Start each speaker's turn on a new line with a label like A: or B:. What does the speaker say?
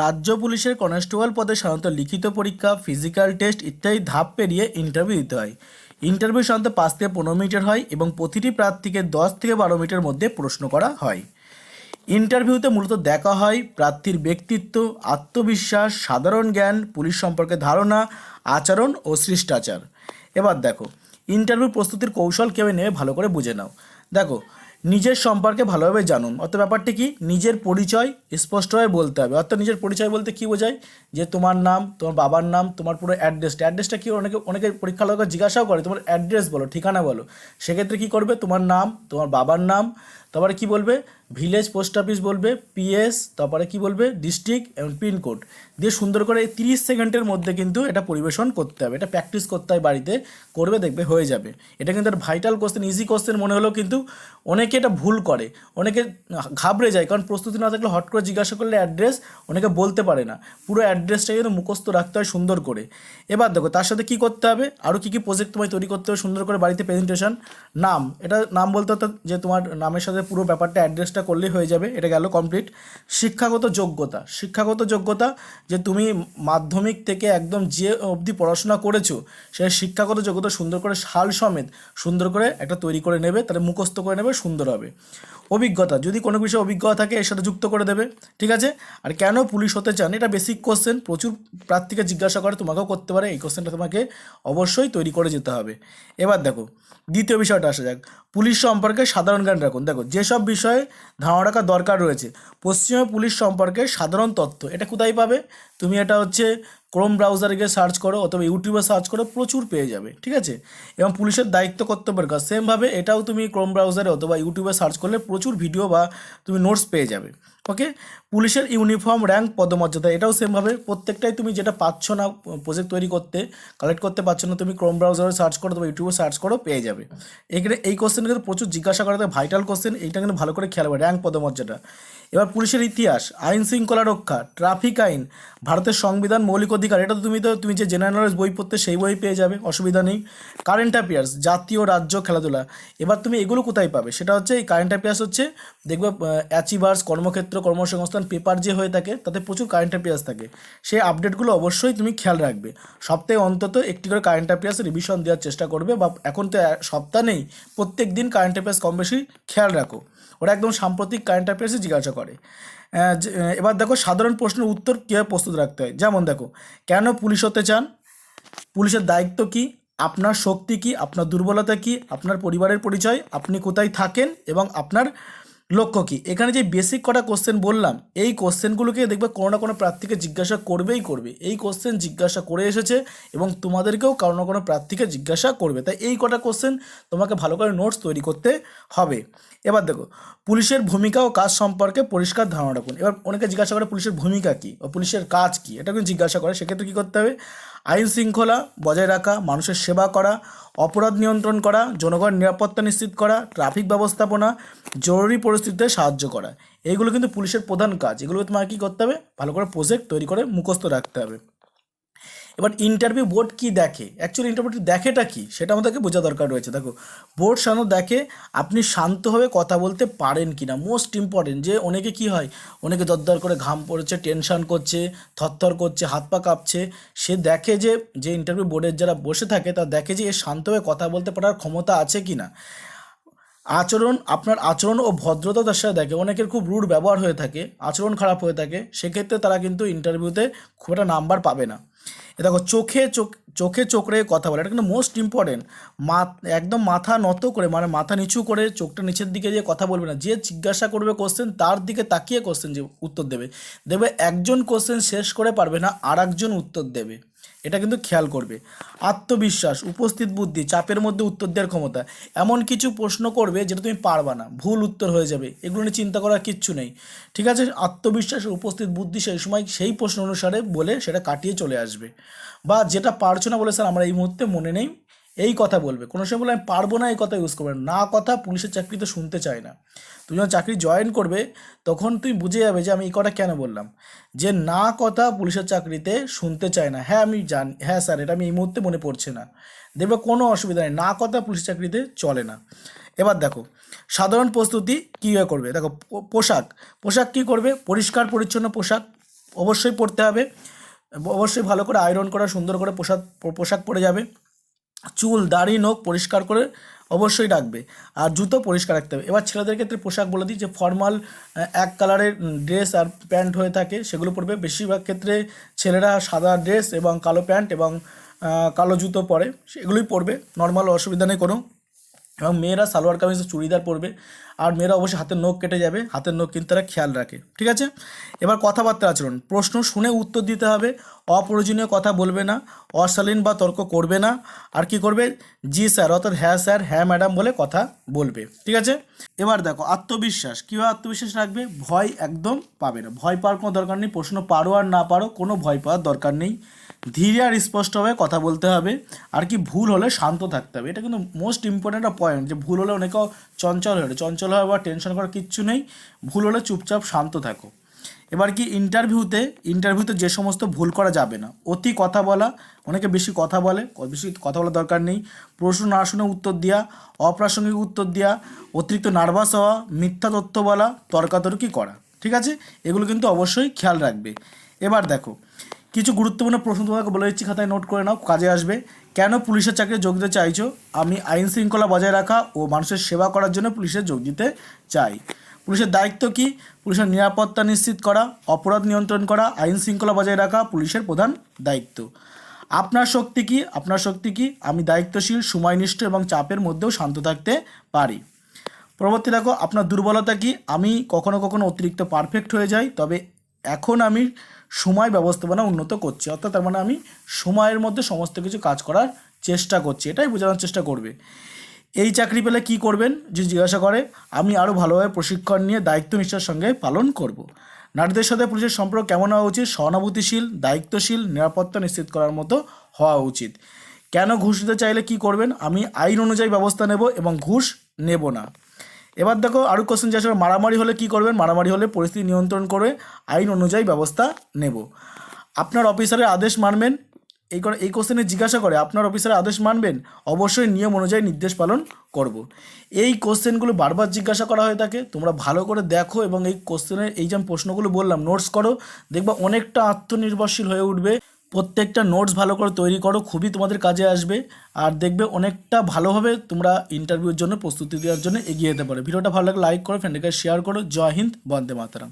A: রাজ্য পুলিশের কনস্টেবল পদে সাধারণত লিখিত পরীক্ষা, ফিজিক্যাল টেস্ট ইত্যাদি ধাপ পেরিয়ে ইন্টারভিউ দিতে হয়। ইন্টারভিউ সাধারণত পাঁচ থেকে পনেরো মিনিটের হয় এবং প্রতিটি প্রার্থীকে দশ থেকে বারো মিনিটের মধ্যে প্রশ্ন করা হয়। ইন্টারভিউতে মূলত দেখা হয় প্রার্থীর ব্যক্তিত্ব, আত্মবিশ্বাস, সাধারণ জ্ঞান, পুলিশ সম্পর্কে ধারণা, আচরণ ও শিষ্টাচার। এবার দেখো, ইন্টারভিউ প্রস্তুতির কৌশল কেউ নেবে ভালো করে বুঝে নাও। দেখো নিজের সম্পর্কে ভালোভাবে জানুন। অর্থাৎ ব্যাপারটি কি? নিজের পরিচয় স্পষ্টভাবে বলতে হবে। অর্থাৎ নিজের পরিচয় বলতে কি বোঝায়? যে তোমার নাম, তোমার বাবার নাম, তোমার পুরো অ্যাড্রেসটা অ্যাড্রেসটা কি? অনেকে অনেকে পরীক্ষা লোক জিজ্ঞাসাও করে, তোমার অ্যাড্রেস বলো, ঠিকানা বলো। সেক্ষেত্রে কী করবে? তোমার নাম, তোমার বাবার নাম, তারপরে কি বলবে? ভিলেজ পোস্ট অফিস বলবে, পিএস, তারপরে কি বলবে, ডিস্ট্রিক্ট এবং পিনকোড দিয়ে সুন্দর করে তিরিশ সেকেন্ডের মধ্যে কিন্তু এটা পরিবেশন করতে হবে। এটা প্র্যাকটিস করতে হয় বাড়িতে, করবে, দেখবে, হয়ে যাবে। এটা কিন্তু একটা ভাইটাল কোশ্চেন ইজি কোশ্চেন মনে হলেও কিন্তু অনেকে এটা ভুল করে। অনেকে ঘাবড়ে যায়, কারণ প্রস্তুতি না থাকলে হট করে জিজ্ঞাসা করলে অ্যাড্রেস অনেকে বলতে পারে না। পুরো অ্যাড্রেসটা কিন্তু মুখস্থ রাখতে হয় সুন্দর করে। এবার দেখো, তার সাথে কি করতে হবে? আরও কী কী প্রজেক্ট তোমায় তৈরি করতে হবে সুন্দর করে বাড়িতে প্রেজেন্টেশন নাম। এটা নাম বলতে হতো যে তোমার নামের সাথে পুরো ব্যাপারটা অ্যাড্রেসটা করলেই হয়ে যাবে, এটা গেল কমপ্লিট শিক্ষাগত যোগ্যতা শিক্ষাগত যোগ্যতা যে তুমি মাধ্যমিক থেকে একদম যে অবধি পড়াশোনা করেছ সেই শিক্ষাগত যোগ্যতা সুন্দর করে সাল সমেত সুন্দর করে একটা তৈরি করে নেবে, তাহলে মুখস্থ করে নেবে, সুন্দর হবে। অভিজ্ঞতা, যদি কোনো বিষয়ে অভিজ্ঞতা থাকে, এর সাথে যুক্ত করে দেবে, ঠিক আছে? আর কেন পুলিশ হতে চান, এটা বেসিক কোশ্চেন প্রচুর প্রার্থীকে জিজ্ঞাসা করে, তোমাকেও করতে পারে, এই কোশ্চেনটা তোমাকে অবশ্যই তৈরি করে যেতে হবে। এবার দেখো, দ্বিতীয় বিষয়টা আসা যাক। পুলিশ সম্পর্কে সাধারণ জ্ঞান রাখুন। দেখো, যেসব বিষয়ে ধারণা রাখার দরকার রয়েছে। পশ্চিমবঙ্গ পুলিশ সম্পর্কে সাধারণ তথ্য এটা কোথায় পাবে? তুমি এটা হচ্ছে ক্রোম ব্রাউজারে গিয়ে সার্চ করো অথবা ইউটিউবে সার্চ করো, প্রচুর পেয়ে যাবে, ঠিক আছে? এবং পুলিশের দায়িত্ব কর্তব্যের কাজ। সেমভাবে এটাও তুমি ক্রোম ব্রাউজারে অথবা ইউটিউবে সার্চ করলে প্রচুর ভিডিও বা তুমি নোটস পেয়ে যাবে ওকে পুলিশের ইউনিফর্ম র্যাঙ্ক পদমর্যাদা, এটাও সেমভাবে প্রত্যেকটাই তুমি যেটা পাচ্ছ না প্রজেক্ট তৈরি করতে কালেক্ট করতে পারছ না, তুমি ক্রোম ব্রাউজারে সার্চ করো অথবা ইউটিউবে সার্চ করো, পেয়ে যাবে। এখানে এই কোশ্চেন কিন্তু প্রচুর জিজ্ঞাসা করা ভাইটাল কোশ্চেন এইটা কিন্তু ভালো করে খেয়াল হবে র্যাঙ্ক পদমর্যাদা। এবার পুলিশের ইতিহাস, আইন শৃঙ্খলা রক্ষা ট্রাফিক আইন ভারতের সংবিধান মৌলিক অধিকার, এটা তো তুমি তো, তুমি যে জেনারেল নলেজ বই পড়তে সেই বই পেয়ে যাবে, অসুবিধা নেই। কারেন্ট অ্যাফেয়ার্স জাতীয় রাজ্য খেলাধুলা, এবার তুমি এগুলো কোথায় পাবে? সেটা হচ্ছে এই কারেন্ট অ্যাফেয়ার্স হচ্ছে দেখবে অ্যাচিভার্স কর্মক্ষেত্র, কর্মসংস্থান পেপার যে হয়ে থাকে, তাতে প্রচুর কারেন্ট অ্যাফেয়ার্স থাকে। সেই আপডেটগুলো অবশ্যই তুমি খেয়াল রাখবে। সপ্তাহে অন্তত একটি করে কারেন্ট অ্যাফেয়ার্স রিভিশন দেওয়ার চেষ্টা করবে, বা এখন তো সপ্তাহ নেই, প্রত্যেক দিন কারেন্ট অ্যাফেয়ার্স কম বেশি খেয়াল রাখো। ওরা একদম সাম্প্রতিক কারেন্ট অ্যাফেয়ার্সই জিজ্ঞাসা করে। এবার দেখো, সাধারণ প্রশ্নের উত্তর কীভাবে প্রস্তুত রাখতে হয়? যেমন দেখো, কেন পুলিশ হতে চান? পুলিশের দায়িত্ব কী? আপনার শক্তি কী? আপনার দুর্বলতা কী? আপনার পরিবারের পরিচয়? আপনি কোথায় থাকেন? এবং আপনার লক্ষ্য কী? এখানে যে বেসিক কটা কোশ্চেন বললাম, এই কোশ্চেনগুলোকে দেখবে কোনো না কোনো প্রার্থীকে জিজ্ঞাসা করবেই করবে। এই কোশ্চেন জিজ্ঞাসা করে এসেছে এবং তোমাদেরকেও কারও না কোনো প্রার্থীকে জিজ্ঞাসা করবে। তাই এই কটা কোশ্চেন তোমাকে ভালো করে নোটস তৈরি করতে হবে। এবার দেখো, পুলিশের ভূমিকা ও কাজ সম্পর্কে পরিষ্কার ধারণা রাখুন। এবার অনেকে জিজ্ঞাসা করে পুলিশের ভূমিকা কী? ও পুলিশের কাজ কী? এটা কিন্তু জিজ্ঞাসা করে। সেক্ষেত্রে কী করতে হবে? আইন শৃঙ্খলা বজায় রাখা, মানুষের সেবা করা, অপরাধ নিয়ন্ত্রণ করা জনগণ নিরাপত্তা নিশ্চিত করা, ট্রাফিক ব্যবস্থাপনা, জরুরি পরিস্থিতিতে সাহায্য করা। এইগুলো কিন্তু পুলিশের প্রধান কাজ। এগুলো তোমাকে কী করতে হবে? ভালো করে প্রজেক্ট তৈরি করে মুখস্থ রাখতে হবে। এবার ইন্টারভিউ বোর্ড কি দেখে? অ্যাকচুয়ালি ইন্টারভিউটি দেখেটা কি? সেটা আমাদেরকে বোঝা দরকার রয়েছে। দেখো বোর্ড সাধারণত দেখে আপনি শান্তভাবে কথা বলতে পারেন কি না মোস্ট ইম্পর্টেন্ট যে অনেকে কি হয়, অনেকে দরদর করে ঘাম পড়েছে টেনশন করছে, থরথর করছে, হাত পা কাঁপছে। সে দেখে যে যে ইন্টারভিউ বোর্ডের যারা বসে থাকে তা দেখে যে এ শান্তভাবে কথা বলতে পারার ক্ষমতা আছে কি না আচরণ, আপনার আচরণ ও ভদ্রতা তার সাথে দেখে। অনেকের খুব রুড ব্যবহার হয়ে থাকে, আচরণ খারাপ হয়ে থাকে। সেক্ষেত্রে তারা কিন্তু ইন্টারভিউতে খুব একটা নাম্বার পাবে না। এ দেখো, চোখে চোখ চোখে চোখ রেখে কথা বলে, এটা কিন্তু মোস্ট ইম্পর্টেন্ট মা, একদম মাথা নত করে মানে মাথা নিচু করে চোখটা নিচের দিকে দিয়ে কথা বলবে না। যে জিজ্ঞাসা করবে কোশ্চেন তার দিকে তাকিয়ে কোশ্চেন যে উত্তর দেবে। দেবে, একজন কোশ্চেন শেষ করে পারবে না আর উত্তর দেবে। এটা কিন্তু খেয়াল করবে। আত্মবিশ্বাস, উপস্থিত বুদ্ধি, চাপের মধ্যে উত্তর দেওয়ার ক্ষমতা, এমন কিছু প্রশ্ন করবে যেটা তুমি পারবা না, ভুল উত্তর হয়ে যাবে, এগুলো নিয়ে চিন্তা করার কিচ্ছু নেই। ঠিক আছে? আত্মবিশ্বাস, উপস্থিত বুদ্ধি সেই সময় সেই প্রশ্ন অনুসারে বলে সেটা কাটিয়ে চলে আসবে। বা যেটা পারছ না বলে স্যার, আমরা এই মুহূর্তে মনে নেই। এই কথা বলবে। কোনো সময় বলে, আমি পারব না এই কথা ইউজ করবে না কথা পুলিশের চাকরিতে শুনতে চায় না। তুমি যখন চাকরি জয়েন করবে, তখন তুই বুঝে যাবে যে আমি এই কথা কেন বললাম। যে না কথা পুলিশের চাকরিতে শুনতে চায় না। হ্যাঁ আমি জানি হ্যাঁ স্যার, এটা আমি এই মুহূর্তে মনে পড়ছে না। দেখবে কোনো অসুবিধা নেই। না কথা পুলিশের চাকরিতে চলে না। এবার দেখো, সাধারণ প্রস্তুতি কীভাবে করবে? দেখো পোশাক। পোশাক কী করবে? পরিষ্কার, পরিচ্ছন্ন পোশাক অবশ্যই পরতে হবে। অবশ্যই ভালো করে আয়রন করা, সুন্দর করে পোশাক পোশাক পরে যাবে। চুল দাড়ি নখ পরিষ্কার করে অবশ্যই রাখবে। আর জুতো পরিষ্কার রাখতে হবে। এবার ছেলেদের ক্ষেত্রে পোশাক বলে দিই যে ফর্মাল এক কালারের ড্রেস আর প্যান্ট হয়ে থাকে, সেগুলো পরবে। বেশিরভাগ ক্ষেত্রে ছেলেরা সাদা ড্রেস এবং কালো প্যান্ট এবং কালো জুতো পরে, সেগুলোই পরবে। নর্মাল অসুবিধা নেই কোনো। এবং মেয়েরা সালোয়ার কামিজ চুড়িদার পরবে। আর মেয়েরা অবশ্যই হাতের নখ কেটে যাবে, হাতের নখ কিন্তু তারা খেয়াল রাখে, ঠিক আছে? এবার কথাবার্তা আচরণ, প্রশ্ন শুনে উত্তর দিতে হবে, অপ্রয়োজনীয় কথা বলবে না, অশালীন বা তর্ক করবে না, আর কি করবে? জি স্যার, অর্থাৎ হ্যাঁ স্যার হ্যাঁ ম্যাডাম বলে কথা বলবে, ঠিক আছে? এবার দেখো, আত্মবিশ্বাস, কীভাবে আত্মবিশ্বাস রাখবে? ভয় একদম পাবে না, ভয় পাওয়ার কোনো দরকার নেই, প্রশ্ন পারো আর না পারো, কোনো ভয় পাওয়ার দরকার নেই। ধীরে আর স্পষ্টভাবে কথা বলতে হবে। আর কি ভুল হলে শান্ত থাকতে হবে। এটা কিন্তু মোস্ট ইম্পর্ট্যান্ট একটা পয়েন্ট যে ভুল হলে অনেকে চঞ্চল হয়ে চঞ্চল হওয়া বা টেনশন করার কিচ্ছু নেই। ভুল হলে চুপচাপ শান্ত থাকো। এবার কি ইন্টারভিউতে ইন্টারভিউতে যে সমস্ত ভুল করা যাবে না, অতি কথা বলা, অনেকে বেশি কথা বলে, বেশি কথা বলার দরকার নেই। প্রশ্ন না শুনে উত্তর দেওয়া অপ্রাসঙ্গিক উত্তর দেওয়া অতিরিক্ত নার্ভাস হওয়া, মিথ্যা তথ্য বলা, তর্কাতর্কি করা। ঠিক আছে? এগুলো কিন্তু অবশ্যই খেয়াল রাখবে। এবার দেখো কিছু গুরুত্বপূর্ণ প্রশ্ন তোমাকে বলে দিচ্ছি, খাতায় নোট করে নাও, কাজে আসবে। কেন পুলিশের চাকরি যোগ দিতে চাইছো? আমি আইন শৃঙ্খলা বজায় রাখা ও মানুষের সেবা করার জন্য পুলিশে যোগ দিতে চাই। পুলিশের দায়িত্ব কি? পুলিশের নিরাপত্তা নিশ্চিত করা, অপরাধ নিয়ন্ত্রণ করা, আইন শৃঙ্খলা বজায় রাখা পুলিশের প্রধান দায়িত্ব। আপনার শক্তি কি? আপনার শক্তি কি? আমি দায়িত্বশীল, সময়নিষ্ঠ এবং চাপের মধ্যেও শান্ত থাকতে পারি। পরবর্তী দেখো, আপনার দুর্বলতা কি? আমি কখনো কখনো অতিরিক্ত পারফেক্ট হয়ে যাই, তবে এখন আমি সময় ব্যবস্থাপনা উন্নত করছি। অর্থাৎ তার মানে আমি সময়ের মধ্যে সমস্ত কিছু কাজ করার চেষ্টা করছি, এটাই বোঝানোর চেষ্টা করবে। এই চাকরি পেলে কি করবেন? যে জিজ্ঞাসা করে, আমি আরও ভালোভাবে প্রশিক্ষণ নিয়ে দায়িত্ব নিষ্ঠার সঙ্গে পালন করব। নারীদের সাথে পুলিশের সম্পর্ক কেমন হওয়া উচিত? সহানুভূতিশীল, দায়িত্বশীল, নিরাপত্তা নিশ্চিত করার মতো হওয়া উচিত। কেন ঘুষ দিতে চাইলে কি করবেন? আমি আইন অনুযায়ী ব্যবস্থা নেব এবং ঘুষ নেব না। এবার দেখো আরও কোশ্চেন আসলে মারামারি হলে কি করবেন? মারামারি হলে পরিস্থিতি নিয়ন্ত্রণ করে আইন অনুযায়ী ব্যবস্থা নেব। আপনার অফিসারের আদেশ মানবেন? এই এই কোশ্চেনে জিজ্ঞাসা করে, আপনার অফিসারের আদেশ মানবেন? অবশ্যই নিয়ম অনুযায়ী নির্দেশ পালন করব। এই কোশ্চেনগুলো বারবার জিজ্ঞাসা করা হয়ে থাকে। তোমরা ভালো করে দেখো এবং এই কোশ্চেনের এই যে প্রশ্নগুলো বললাম নোটস করো। দেখবা অনেকটা আত্মনির্ভরশীল হয়ে উঠবে। প্রত্যেকটা নোটস ভালো করে তৈরি করো, খুবই তোমাদের কাজে আসবে। আর দেখবে অনেকটা ভালোভাবে তোমরা ইন্টারভিউর জন্য, প্রস্তুতি দেওয়ার জন্য এগিয়ে যেতে পারো। ভিডিওটা ভালো লাগলে লাইক করো ফ্রেন্ডকে শেয়ার করো। জয় হিন্দ, বন্দে মাতারাম।